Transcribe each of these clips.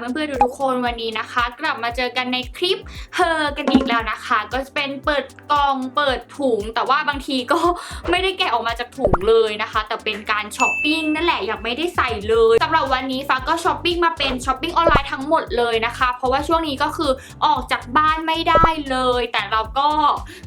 เพื่อนๆทุกๆคนวันนี้นะคะ กลับมาเจอกันในคลิปเฮอกันอีกแล้วนะคะ ก็จะเป็นเปิดกล่องเปิดถุง แต่ว่าบางทีก็ไม่ได้แกะออกมาจากถุงเลยนะคะ แต่เป็นการช้อปปิ้งนั่นแหละยังไม่ได้ใส่เลยสำหรับวันนี้ฟ้าก็ช้อปปิ้งมาเป็นช้อปปิ้งออนไลน์ทั้งหมดเลยนะคะ เพราะว่าช่วงนี้ก็คือออกจากบ้านไม่ได้เลย แต่เราก็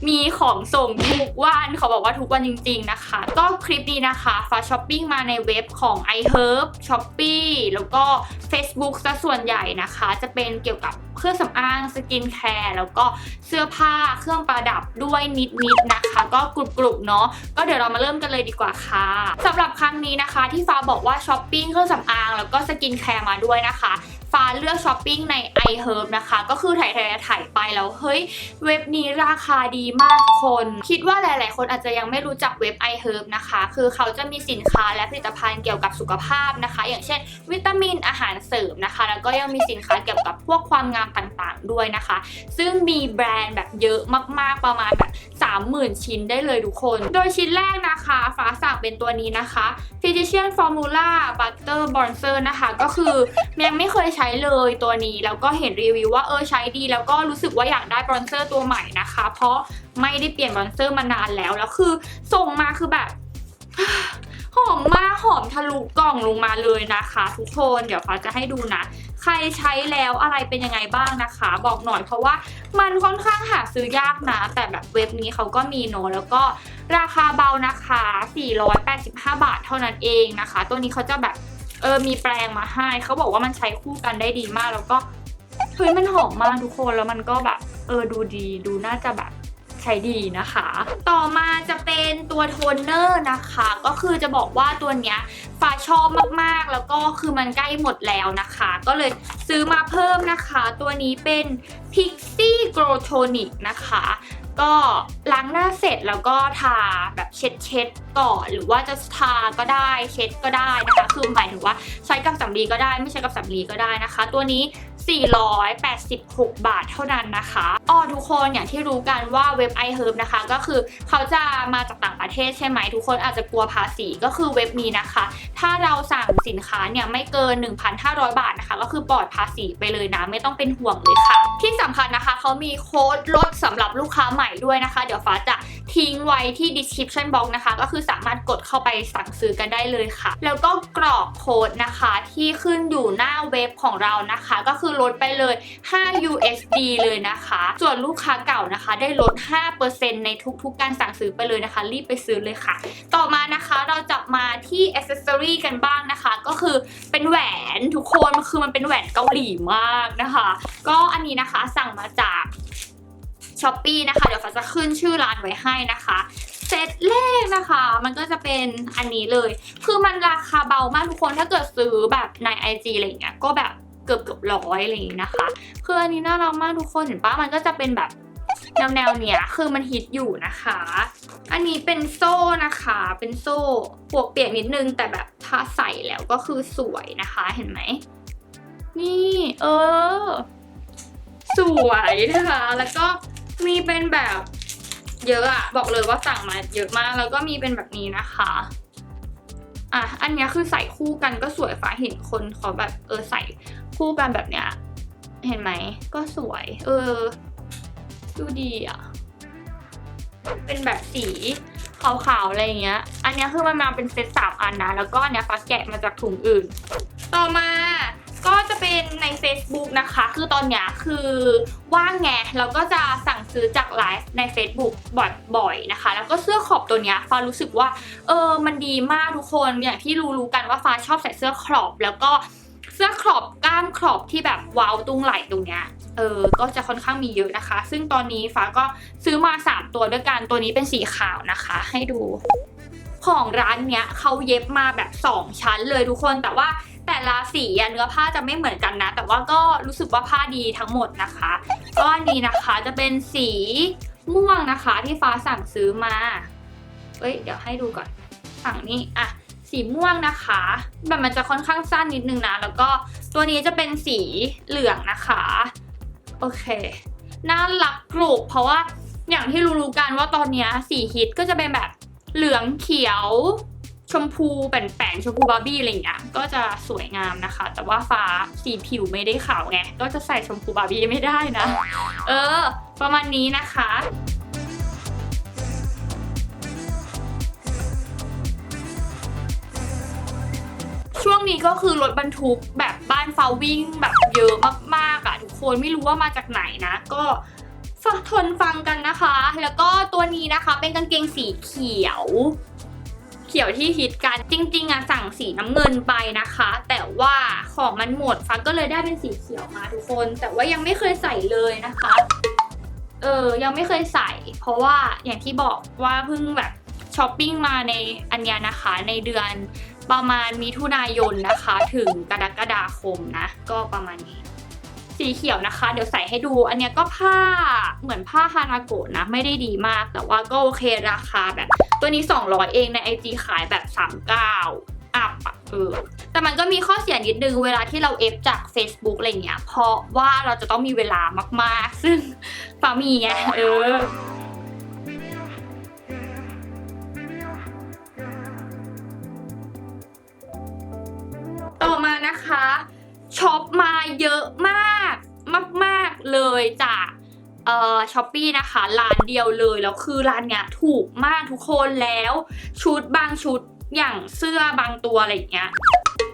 มีของส่งทุกวันเขาบอกว่าทุกวันจริง ๆนะคะ ก็คลิปนี้นะคะฟ้าช้อปปิ้งมาในเว็บของ iHerb Shopee แล้วก็ Facebook ซะส่วนใหญ่นะคะ จะเป็นเกี่ยวกับเครื่องสำอางสกินแคร์แล้วก็เสื้อผ้าเครื่องประดับด้วยนิดๆนะคะ ก็กรุบๆเนาะก็เดี๋ยวเรามาเริ่มกันเลยดีกว่าค่ะสำหรับครั้งนี้นะคะที่ฟ้าบอกว่าช้อปปิ้งเครื่องสำอางแล้วก็สกินแคร์มาด้วยนะคะ ฟ้าเลือกช้อปปิ้งใน iHerb นะคะ ก็คือถ่ายถ่ายถ่ายไปแล้ว เฮ้ย เว็บนี้ราคาดีมากทุกคน คิดว่าหลาย ๆ คนอาจจะยังไม่รู้จักเว็บ iHerb นะคะ คือเขาจะมีสินค้าและผลิตภัณฑ์เกี่ยวกับสุขภาพนะคะ อย่างเช่น วิตามินอาหารเสริมนะคะ แล้วก็ยังมีสินค้าเกี่ยวกับพวกความงามต่างๆ ด้วยนะคะ ซึ่งมีแบรนด์แบบเยอะมากๆประมาณแบบ30,000 ชิ้นได้เลยทุกคน โดยชิ้นแรกนะคะฟ้าสั่งเป็นตัวนี้นะคะ Physician Formula Butter Bronzer นะคะ ก็คือยังไม่เคยใช้้เลยตัวนี้แล้วก็เห็นรีวิวว่าเออใช้ดีแล้วก็รู้สึกว่าอยากได้บรอนเซอร์ตัวใหม่นะคะ เพราะไม่ได้เปลี่ยนบรอนเซอร์มานานแล้วแล้วคือส่งมาคือแบบหอมมากหอมทะลุกล่องลงมาเลยนะคะ ทุกคนเดี๋ยวฟ้าจะให้ดูนะ ใครใช้แล้วอะไรเป็นยังไงบ้างนะคะ บอกหน่อยเพราะว่ามันค่อนข้างหาซื้อยากนะ แต่แบบเว็บนี้เขาก็มีเนอะแล้วก็ราคาเบานะคะ 485 บาทเท่านั้นเองนะคะ ตัวนี้เขาจะแบบ เออมีแปรงมาให้เขาบอกว่ามันใช้คู่กันได้ดีมากแล้วก็เฮ้ยมันหอมมากทุกคนแล้วมันก็แบบ เออดูดีดูน่าจะแบบ ใช้ดีนะคะ ต่อมาจะเป็นตัวโทนเนอร์นะคะ ก็คือจะบอกว่าตัวเนี้ยฟ้าชอบมากๆ แล้วก็คือมันใกล้หมดแล้วนะคะ ก็เลยซื้อมาเพิ่มนะคะ ตัวนี้เป็น Pixie Glow Tonic นะคะ ก็ล้างหน้าเสร็จแล้วก็ทาแบบเช็ดเช็ดๆก่อนหรือว่าจะทาก็ได้เช็ดก็ได้นะคะ คือหมายถึงว่าใช้กับสำลีก็ได้ ไม่ใช้กับสำลีก็ได้นะคะ ตัวนี้ 486 บาทเท่านั้นนะคะอ้อทุกคนอย่างที่รู้กันว่าเว็บ iHerb นะคะ ก็คือเขาจะมาจากต่างประเทศใช่ไหม ทุกคนอาจจะกลัวภาษีก็คือเว็บนี้นะคะ ถ้าเราสั่งสินค้าเนี่ยไม่เกิน 1,500 บาทนะคะ ก็คือปลอดภาษีไปเลยนะไม่ต้องเป็นห่วงเลยค่ะ ที่สำคัญนะคะเขามีโค้ดลดสำหรับลูกค้าใหม่ด้วยนะคะ เดี๋ยวฟ้าจะ ทิ้งไว้ที่ description box นะคะ ก็คือสามารถกดเข้าไปสั่งซื้อกันได้เลยค่ะ แล้วก็กรอกโค้ดนะคะที่ขึ้นอยู่หน้าเว็บของเรานะคะ ก็คือลดไปเลย 5 USD เลยนะคะ ส่วนลูกค้าเก่านะคะ ได้ลด 5%ในทุกๆ การสั่งซื้อไปเลยนะคะ รีบไปซื้อเลยค่ะ ต่อมานะคะเราจะมาที่ accessory กันบ้างนะคะ ก็คือเป็นแหวนทุกคนคือมันเป็นแหวนเกาหลีมากนะคะ ก็อันนี้นะคะสั่งมาจาก ช้อปปีนะคะ เดี๋ยวฟ้าจะขึ้นชื่อร้านไว้ให้นะคะเซตแรกนะคะ มันก็จะเป็นอันนี้เลย คือมันราคาเบามากทุกคนถ้าเกิดซื้อแบบใน IG อะไรอย่างเงี้ยก็แบบเกือบเกือบร้อยอะไรอย่างงี้นะคะคืออันนี้น่ารักมากทุกคนเห็นปะมันก็จะเป็นแบบแนวแนวเนี้ยคือมันฮิตอยู่นะคะ อันนี้เป็นโซ่นะคะ เป็นโซ่ปวกเปียกนิดนึง แต่แบบถ้าใส่แล้วก็คือสวยนะคะเห็นไหม นี่ เออ สวยนะคะ แล้วก็ มีเป็นแบบเยอะอะบอกเลยว่าสั่งมาเยอะมาก แล้วก็มีเป็นแบบนี้นะคะอะอันเนี้ยคือใส่คู่กันก็สวยฟ้าเห็นคนขาแบบเออใส่คู่กันแบบเนี้ยเห็นไหมก็สวย เออ ดูดีอะ เป็นแบบสีขาวๆอะไรอย่างเงี้ย อันเนี้ยคือมันมาเป็นเซตสามอันนะ แล้วก็อันเนี้ยฟ้าแกะมาจากถุงอื่น ต่อมาก็จะเป็นใน Facebook นะคะ คือตอนเนี้ยคือว่างไงเราก็จะสั่ง ซื้อจากไลฟ์ใน Facebook บ่อยๆนะคะ แล้วก็เสื้อขอบตัวเนี้ยฟ้ารู้สึกว่าเออมันดีมากทุกคนอย่างที่รู้ๆกันว่าฟ้าชอบใส่เสื้อครอบแล้วก็เสื้อครอบกล้ามครอบที่แบบว้าตรงไหล่ตรงเนี้ยเออ ก็จะค่อนข้างมีเยอะนะคะ ซึ่งตอนนี้ฟ้าก็ซื้อมา 3 ตัวด้วยกัน ตัวนี้เป็นสีขาวนะคะ ให้ดู ของร้านเนี้ยเขาเย็บมาแบบ 2 ชั้นเลยทุกคน แต่ว่า แต่ละสีอะเนื้อผ้าจะไม่เหมือนกันนะ แต่ว่าก็รู้สึกว่าผ้าดีทั้งหมดนะคะก็อันนี้นะคะจะเป็นสีม่วงนะคะที่ฟ้าสั่งซื้อมาเอ้ยเดี๋ยวให้ดูก่อนฝั่งนี้อะสีม่วงนะคะแบบมันจะค่อนข้างสั้นนิดนึงนะ แล้วก็ตัวนี้จะเป็นสีเหลืองนะคะโอเคน่ารักกรุบเพราะว่าอย่างที่รู้ๆกันว่าตอนนี้สีฮิตก็จะเป็นแบบเหลืองเขียว ชมพูแป่นๆชมพูบาร์บี้อะไรอย่างเงี้ยก็จะสวยงามนะคะ แต่ว่าฟ้าสีผิวไม่ได้ขาวไงก็จะใส่ชมพูบาร์บี้ไม่ได้นะ เออ ประมาณนี้นะคะช่วงนี้ก็คือรถบรรทุกแบบบ้านฟ้าวิ่งแบบเยอะมากๆอะทุกคนไม่รู้ว่ามาจากไหนนะ ก็ฝากทนฟังกันนะคะ แล้วก็ตัวนี้นะคะเป็นกางเกงสีเขียว ขียวที่ฮิตกัน จริง ๆอะสั่งสีน้ำเงินไปนะคะ แต่ว่าของมันหมดฟังก็เลยได้เป็นสีเขียวมาทุกคน แต่ว่ายังไม่เคยใส่เลยนะคะ เออยังไม่เคยใส่ เพราะว่าอย่างที่บอกว่าเพิ่งแบบช้อปปิ้งมาในอันเนี้นะคะในเดือนประมาณมิถุนายนนะคะ ถึงกรกฎาคมนะ ก็ประมาณนี้ สีเขียวนะคะ เดี๋ยวใส่ให้ดู อันเนี้ยก็ผ้าเหมือนผ้าฮานาโกะนะ ไม่ได้ดีมาก แต่ว่าก็โอเคราคาแบบ ตัวนี้ 200 เองใน IG ขายแบบ 39อัพอะเออแต่มันก็มีข้อเสียนิดนึงเวลาที่เราเอฟจาก Facebook อะไรเงี้ย เพราะว่าเราจะต้องมีเวลามากๆ ซึ่งฟามีไงเออต่อมานะคะช็อปมาเยอะมาก เลยจากเอ่อช้อปปี้นะคะร้านเดียวเลยแล้วคือร้านเนี้ยถูกมากทุกคนแล้วชุดบางชุดอย่างเสื้อบางตัวอะไรอย่างเงี้ย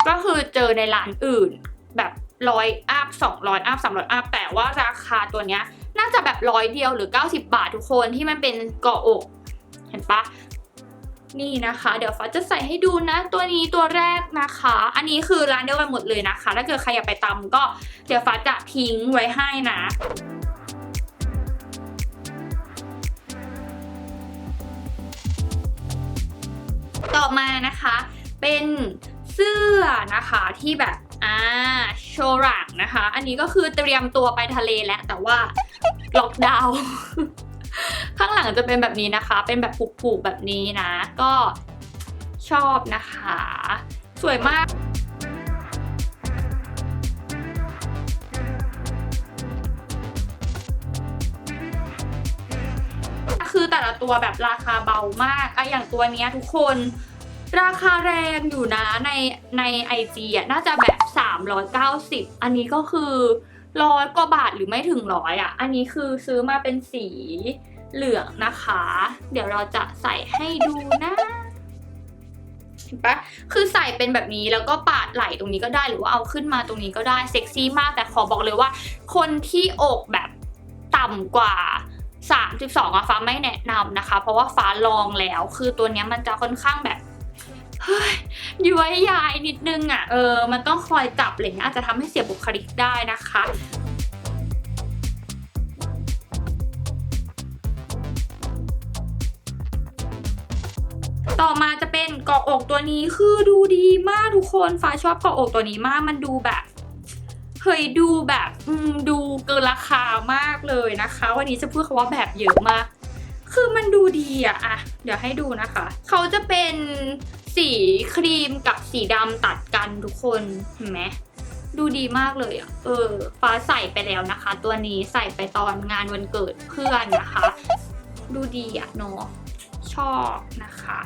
ก็คือเจอในร้านอื่นแบบร้อยอัพสองร้อยอัพสามร้อยอัพแต่ว่าราคาตัวเนี้ยน่าจะแบบร้อยเดียวหรือ 90 บาททุกคนที่มันเป็นเกาะอก เห็นปะ นี่นะคะ เดี๋ยวฟ้าจะใส่ให้ดูนะ ตัวนี้ตัวแรกนะคะ อันนี้คือร้านเดียวกันหมดเลยนะคะ ถ้าเกิดใครอยากไปตำก็เดี๋ยวฟ้าจะทิ้งไว้ให้นะต่อมานะคะ เป็นเสื้อนะคะที่แบบอ่าโชว์หลังนะคะ อันนี้ก็คือเตรียมตัวไปทะเลแล้วแต่ว่าล็อกดาวน์ ข้างหลังจะเป็นแบบนี้นะคะ เป็นแบบผูกๆแบบนี้นะ ก็ชอบนะคะ สวยมากคือแต่ละตัวแบบราคาเบามากอะอย่างตัวเนี้ยทุกคนราคาแรงอยู่นะในใน IG อะน่าจะแบบ 390 อันนี้ก็คือร้อยกว่าบาทหรือไม่ถึงร้อยอะ อันนี้คือซื้อมาเป็นสี เหลืองนะคะ เดี๋ยวเราจะใส่ให้ดูนะเห็นปะคือใส่เป็นแบบนี้แล้วก็ปาดไหล่ตรงนี้ก็ได้หรือว่าเอาขึ้นมาตรงนี้ก็ได้เซ็กซี่มากแต่ขอบอกเลยว่า คนที่อกแบบต่ำกว่า 32อะฟ้าไม่แนะนำนะคะ เพราะว่าฟ้าลองแล้ว คือตัวนี้มันจะค่อนข้างแบบเฮ้ยย้วยยายนิดนึงอะเออ มันต้องคอยจับอะไรเงี้ยอาจจะทำให้เสียบุคลิกได้นะคะ ต่อมาจะเป็นเกาะอกตัวนี้คือดูดีมากทุกคนฟ้าชอบเกาะอกตัวนี้มากมันดูแบบเฮ้ยดูแบบอืดูเกินราคามากเลยนะคะ วันนี้จะพูดคำว่าแบบเยอะมาก คือมันดูดีอะอะเดี๋ยวให้ดูนะคะ เขาจะเป็นสีครีมกับสีดำตัดกันทุกคนเห็นไหมดูดีมากเลยอะ เออ ฟ้าใส่ไปแล้วนะคะ ตัวนี้ใส่ไปตอนงานวันเกิดเพื่อนนะคะ ดูดีอะเนาะ อบนะคะ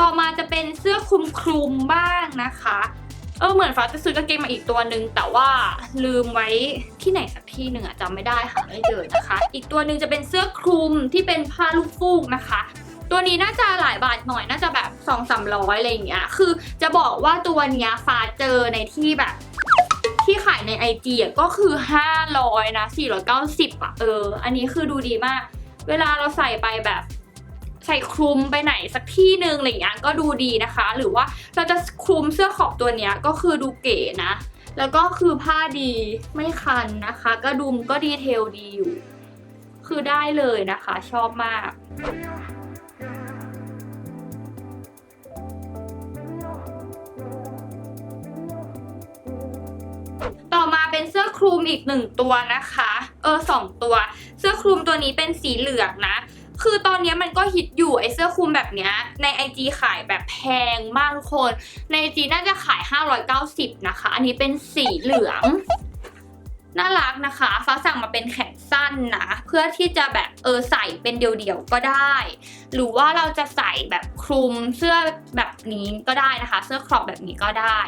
ต่อมาจะเป็นเสื้อคลุมคลุมบ้างนะคะ เออเหมือนฟ้าจะซื้อกางเกงมาอีกตัวหนึ่งแต่ว่าลืมไว้ที่ไหนสักที่หนึ่งอะจำไม่ได้หาไม่เจอนะคะ อีกตัวหนึ่งจะเป็นเสื้อคลุมที่เป็นผ้าลูกฟูกนะคะ ตัวนี้น่าจะหลายบาทหน่อยน่าจะแบบสองสามร้อยอะไรอย่างเงี้ยคือจะบอกว่าตัวเนี้ยฟ้าเจอในที่แบบ ที่ขายในไอจีอะก็คือ 500นะ490อะเออ อันนี้คือดูดีมาก เวลาเราใส่ไปแบบใส่คลุมไปไหนสักที่หนึ่งอะไรอย่างเงี้ยก็ดูดีนะคะ หรือว่าเราจะคลุมเสื้อขอบตัวเนี้ยก็คือดูเก๋นะ แล้วก็คือผ้าดีไม่คันนะคะก็ดุมก็ดีเทลดีอยู่ คือได้เลยนะคะ ชอบมาก คลุมอีกหนึ่งตัวนะคะ เออสองตัว เสื้อคลุมตัวนี้เป็นสีเหลืองนะ คือตอนนี้มันก็ฮิตอยู่ไอเสื้อคลุมแบบเนี้ยใน IG ขายแบบแพงมากทุกคน ใน IG น่าจะขาย 590 นะคะ อันนี้เป็นสีเหลืองน่ารักนะคะ ฟ้าสั่งมาเป็นแขนสั้นนะ เพื่อที่จะแบบเออใส่เป็นเดี่ยวๆก็ได้ หรือว่าเราจะใส่แบบคลุมเสื้อแบบนี้ก็ได้นะคะ เสื้อครอปแบบนี้ก็ได้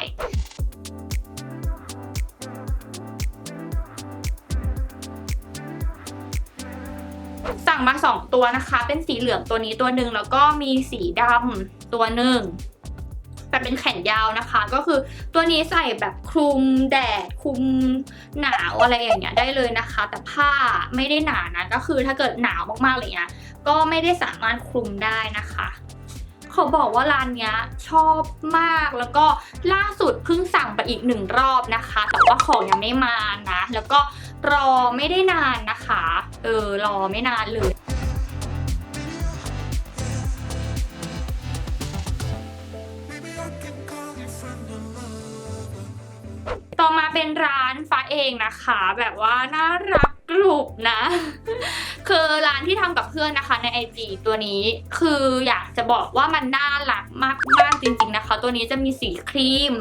สั่งมาสองตัวนะคะ เป็นสีเหลืองตัวนี้ตัวหนึ่งแล้วก็มีสีดำตัวหนึ่งแต่เป็นแขนยาวนะคะ ก็คือตัวนี้ใส่แบบคลุมแดดคลุมหนาวอะไรอย่างเงี้ยได้เลยนะคะ แต่ผ้าไม่ได้หนานะก็คือถ้าเกิดหนาวมากๆเลยเนี้ยก็ไม่ได้สามารถคลุมได้นะคะ เขาบอกว่าร้านเนี้ยชอบมากแล้วก็ล่าสุดเพิ่งสั่งไปอีกหนึ่งรอบนะคะ แต่ว่าของยังไม่มานะ แล้วก็รอไม่ได้นานนะคะ เออรอไม่นานเลยต่อมาเป็นร้านฟ้าเองนะคะ แบบว่าน่ารัก กรุบนะ คือร้านที่ทำกับเพื่อนนะคะใน IG ตัวนี้ คืออยากจะบอกว่ามันน่ารักมากๆจริง ๆนะคะ ตัวนี้จะมีสีครีม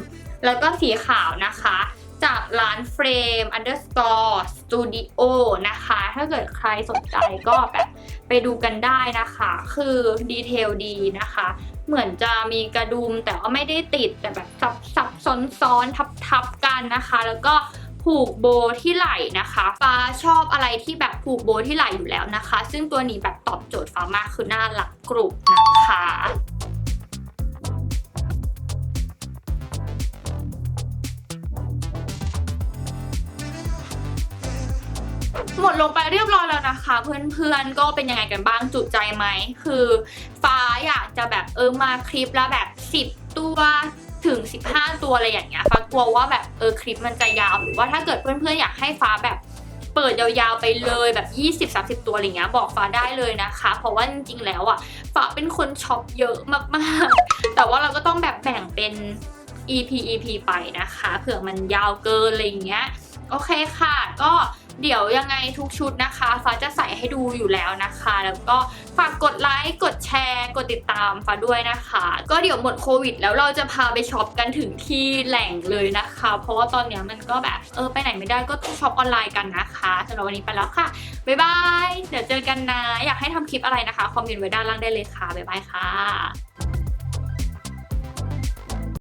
แล้วก็สีขาวนะคะ จากร้านเฟรม underscore studio นะคะ ถ้าเกิดใครสนใจก็แบบไปดูกันได้นะคะ คือดีเทลดีนะคะ เหมือนจะมีกระดุมแต่ว่าไม่ได้ติดแต่แบบซับซับซ้อนซ้อนทับทับกันนะคะ แล้วก็ ผูกโบที่ไหล่นะคะฟ้าชอบอะไรที่แบบผูกโบที่ไหล่อยู่แล้วนะคะ ซึ่งตัวนี้แบบตอบโจทย์ฟ้ามากคือน่ารักกรุบนะคะหมดลงไปเรียบร้อยแล้วนะคะ เพื่อนๆก็เป็นยังไงกันบ้างจุใจไหม คือ ฟ้าอยากจะแบบเออมาคลิปแล้วแบบ 10 ตัว ถึง 15 ตัวอะไรอย่างเงี้ยฟ้ากลัวว่าแบบเออคลิปมันจะยาวหรือว่าถ้าเกิดเพื่อนๆอยากให้ฟ้าแบบเปิดยาวๆไปเลยแบบ 20-30 ตัวอะไรเงี้ยบอกฟ้าได้เลยนะคะ เพราะว่าจริงๆแล้วอะฟ้าเป็นคนช็อปเยอะมากๆ แต่ว่าเราก็ต้องแบบแบ่งเป็น EP EP ไปนะคะ เผื่อมันยาวเกินอะไรอย่างเงี้ย โอเคค่ะก็ เดี๋ยวยังไงทุกชุดนะคะ ฟ้าจะใส่ให้ดูอยู่แล้วนะคะ แล้วก็ฝากกดไลค์ กดแชร์ กดติดตามฟ้าด้วยนะคะ ก็เดี๋ยวหมดโควิด แล้วเราจะพาไปช็อปกันถึงที่แหล่งเลยนะคะ เพราะว่าตอนนี้มันก็แบบเออไปไหนไม่ได้ก็ช็อปออนไลน์กันนะคะสำหรับวันนี้ไปแล้วค่ะ บ๊ายบาย เดี๋ยวเจอกันนะ อยากให้ทำคลิปอะไรนะคะ คอมเมนต์ไว้ด้านล่างได้เลยค่ะ บ๊ายบายค่ะ